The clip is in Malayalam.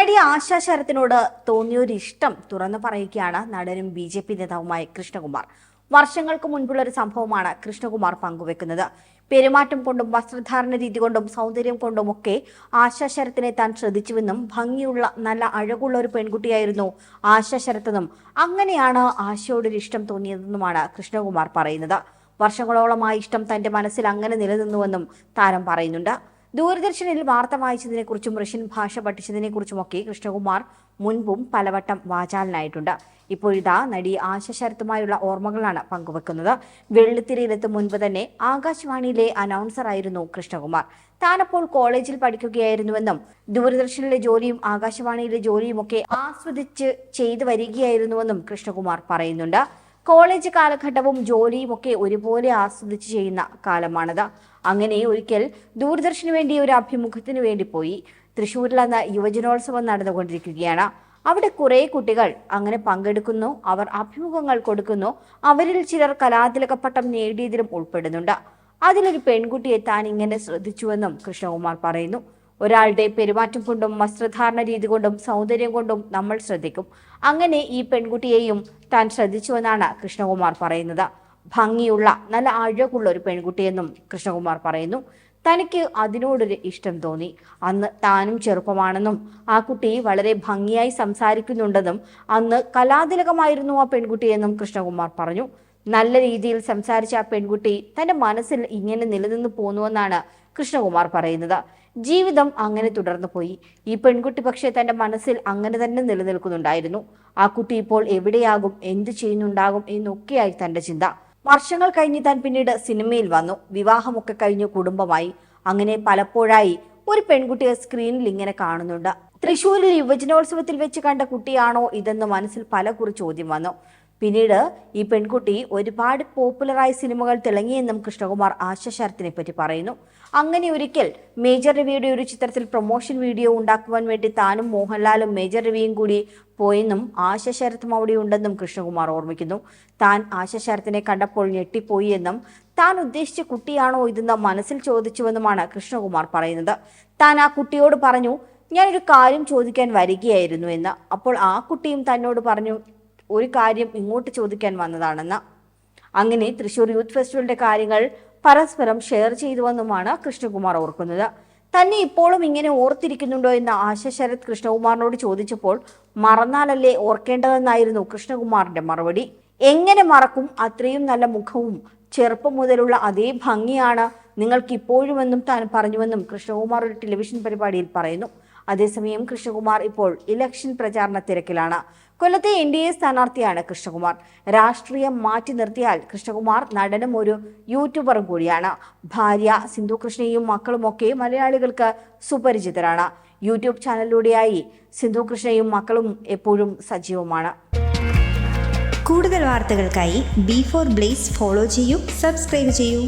നടി ആശാ ശരത്തിനോട് തോന്നിയൊരു ഇഷ്ടം തുറന്നു പറയുകയാണ് നടനും ബി ജെ പി നേതാവുമായ കൃഷ്ണകുമാർ. വർഷങ്ങൾക്ക് മുൻപുള്ള ഒരു സംഭവമാണ് കൃഷ്ണകുമാർ പങ്കുവെക്കുന്നത്. പെരുമാറ്റം കൊണ്ടും വസ്ത്രധാരണ രീതി കൊണ്ടും സൗന്ദര്യം കൊണ്ടും ഒക്കെ ആശാ ശരത്തിനെ താൻ ശ്രദ്ധിച്ചുവെന്നും ഭംഗിയുള്ള നല്ല അഴകുള്ള ഒരു പെൺകുട്ടിയായിരുന്നു ആശാ ശരത്തെന്നും അങ്ങനെയാണ് ആശയോടൊരു ഇഷ്ടം തോന്നിയതെന്നുമാണ് കൃഷ്ണകുമാർ പറയുന്നത്. വർഷങ്ങളോളമായി ഇഷ്ടം തന്റെ മനസ്സിൽ അങ്ങനെ നിലനിന്നുവെന്നും താരം പറയുന്നുണ്ട്. ദൂരദർശനിൽ വാർത്ത വായിച്ചതിനെക്കുറിച്ചും റഷ്യൻ ഭാഷ പഠിച്ചതിനെക്കുറിച്ചുമൊക്കെ കൃഷ്ണകുമാർ മുൻപും പലവട്ടം വാചാലനായിട്ടുണ്ട്. ഇപ്പോഴിതാ നടി ആശ ശരത്തുമായുള്ള ഓർമ്മകളാണ് പങ്കുവെക്കുന്നത്. വെള്ളിത്തിരയിലെത്തും മുൻപ് തന്നെ ആകാശവാണിയിലെ അനൗൺസറായിരുന്നു കൃഷ്ണകുമാർ. താനപ്പോൾ കോളേജിൽ പഠിക്കുകയായിരുന്നുവെന്നും ദൂരദർശനിലെ ജോലിയും ആകാശവാണിയിലെ ജോലിയും ഒക്കെ ആസ്വദിച്ച് ചെയ്തു വരികയായിരുന്നുവെന്നും കൃഷ്ണകുമാർ പറയുന്നുണ്ട്. കോളേജ് കാലഘട്ടവും ജോലിയും ഒക്കെ ഒരുപോലെ ആസ്വദിച്ച് ചെയ്യുന്ന കാലമാണത്. അങ്ങനെ ഒരിക്കൽ ദൂരദർശന് വേണ്ടി ഒരു അഭിമുഖത്തിന് വേണ്ടി പോയി തൃശ്ശൂരിൽ അന്ന് യുവജനോത്സവം നടന്നുകൊണ്ടിരിക്കുകയാണ്. അവിടെ കുറെ കുട്ടികൾ അങ്ങനെ പങ്കെടുക്കുന്നു അവർ അഭിമുഖങ്ങൾ കൊടുക്കുന്നു അവരിൽ ചിലർ കലാതിലക പട്ടം നേടിയതിലും ഉൾപ്പെടുന്നുണ്ട്. അതിലൊരു പെൺകുട്ടിയെ താൻ ഇങ്ങനെ ശ്രദ്ധിച്ചുവെന്നും കൃഷ്ണകുമാർ പറയുന്നു. ഒരാളുടെ പെരുമാറ്റം കൊണ്ടും വസ്ത്രധാരണ രീതി കൊണ്ടും സൗന്ദര്യം കൊണ്ടും നമ്മൾ ശ്രദ്ധിക്കും. അങ്ങനെ ഈ പെൺകുട്ടിയെയും താൻ ശ്രദ്ധിച്ചുവെന്നാണ് കൃഷ്ണകുമാർ പറയുന്നത്. ഭംഗിയുള്ള നല്ല അഴകുള്ള ഒരു പെൺകുട്ടിയെന്നും കൃഷ്ണകുമാർ പറയുന്നു. തനിക്ക് അതിനോടൊരു ഇഷ്ടം തോന്നി. അന്ന് താനും ചെറുപ്പമാണെന്നും ആ കുട്ടി വളരെ ഭംഗിയായി സംസാരിക്കുന്നുണ്ടെന്നും അന്ന് കലാതിലകമായിരുന്നു ആ പെൺകുട്ടിയെന്നും കൃഷ്ണകുമാർ പറഞ്ഞു. നല്ല രീതിയിൽ സംസാരിച്ച ആ പെൺകുട്ടി തന്റെ മനസ്സിൽ ഇങ്ങനെ നിലനിന്ന് പോന്നുവെന്നാണ് കൃഷ്ണകുമാർ പറയുന്നത്. ജീവിതം അങ്ങനെ തുടർന്നു പോയി. ഈ പെൺകുട്ടി പക്ഷേ തന്റെ മനസ്സിൽ അങ്ങനെ തന്നെ നിലനിൽക്കുന്നുണ്ടായിരുന്നു. ആ കുട്ടി ഇപ്പോൾ എവിടെയാകും എന്ത് ചെയ്യുന്നുണ്ടാകും എന്നൊക്കെയായി തന്റെ ചിന്ത. വർഷങ്ങൾ കഴിഞ്ഞ് താൻ പിന്നീട് സിനിമയിൽ വന്നു. വിവാഹമൊക്കെ കഴിഞ്ഞ് കുടുംബമായി. അങ്ങനെ പലപ്പോഴായി ഒരു പെൺകുട്ടിയെ സ്ക്രീനിൽ ഇങ്ങനെ കാണുന്നുണ്ട്. തൃശൂരിൽ യുവജനോത്സവത്തിൽ വെച്ച് കണ്ട കുട്ടിയാണോ ഇതെന്ന് മനസ്സിൽ പലകുറി ചോദ്യം വന്നു. പിന്നീട് ഈ പെൺകുട്ടി ഒരുപാട് പോപ്പുലറായ സിനിമകൾ തിളങ്ങിയെന്നും കൃഷ്ണകുമാർ ആശ ശരത്തിനെ പറ്റി പറയുന്നു. അങ്ങനെ ഒരിക്കൽ മേജർ രവിയുടെ ഒരു ചിത്രത്തിൽ പ്രൊമോഷൻ വീഡിയോ ഉണ്ടാക്കുവാൻ വേണ്ടി താനും മോഹൻലാലും മേജർ രവിയും കൂടി പോയെന്നും ആശ ശരത്തും അവിടെ ഉണ്ടെന്നും കൃഷ്ണകുമാർ ഓർമ്മിക്കുന്നു. താൻ ആശ ശരത്തിനെ കണ്ടപ്പോൾ ഞെട്ടിപ്പോയി എന്നും താൻ ഉദ്ദേശിച്ച കുട്ടിയാണോ ഇതെന്ന് മനസ്സിൽ ചോദിച്ചുവെന്നുമാണ് കൃഷ്ണകുമാർ പറയുന്നത്. താൻ ആ കുട്ടിയോട് പറഞ്ഞു ഞാനൊരു കാര്യം ചോദിക്കാൻ വരികയായിരുന്നു എന്ന്. അപ്പോൾ ആ കുട്ടിയും തന്നോട് പറഞ്ഞു ഒരു കാര്യം ഇങ്ങോട്ട് ചോദിക്കാൻ വന്നതാണെന്ന്. അങ്ങനെ തൃശൂർ യൂത്ത് ഫെസ്റ്റിവലിന്റെ കാര്യങ്ങൾ പരസ്പരം ഷെയർ ചെയ്തുവെന്നുമാണ് കൃഷ്ണകുമാർ ഓർക്കുന്നത്. തന്നെ ഇപ്പോഴും ഇങ്ങനെ ഓർത്തിരിക്കുന്നുണ്ടോ എന്ന് ആശ ശരത് കൃഷ്ണകുമാറിനോട് ചോദിച്ചപ്പോൾ മറന്നാലല്ലേ ഓർക്കേണ്ടതെന്നായിരുന്നു കൃഷ്ണകുമാറിന്റെ മറുപടി. എങ്ങനെ മറക്കും? അത്രയും നല്ല മുഖവും ചെറുപ്പം മുതലുള്ള അതേ ഭംഗിയാണ് നിങ്ങൾക്ക് ഇപ്പോഴുമെന്നും താൻ പറഞ്ഞുവെന്നും കൃഷ്ണകുമാർ ഒരു ടെലിവിഷൻ പരിപാടിയിൽ പറയുന്നു. അതേസമയം കൃഷ്ണകുമാർ ഇപ്പോൾ ഇലക്ഷൻ പ്രചാരണ തിരക്കിലാണ്. കൊല്ലത്തെ എൻ ഡി എ സ്ഥാനാർത്ഥിയാണ് കൃഷ്ണകുമാർ. രാഷ്ട്രീയം മാറ്റി നിർത്തിയാൽ കൃഷ്ണകുമാർ നടനും ഒരു യൂട്യൂബറും കൂടിയാണ്. ഭാര്യ സിന്ധു കൃഷ്ണയും മക്കളുമൊക്കെ മലയാളികൾക്ക് സുപരിചിതരാണ്. യൂട്യൂബ് ചാനലിലൂടെയായി സിന്ധു കൃഷ്ണയും മക്കളും എപ്പോഴും സജീവമാണ്. കൂടുതൽ വാർത്തകൾക്കായി ബി ഫോർ ബ്ലേസ് ഫോളോ ചെയ്യൂ സബ്സ്ക്രൈബ് ചെയ്യൂ.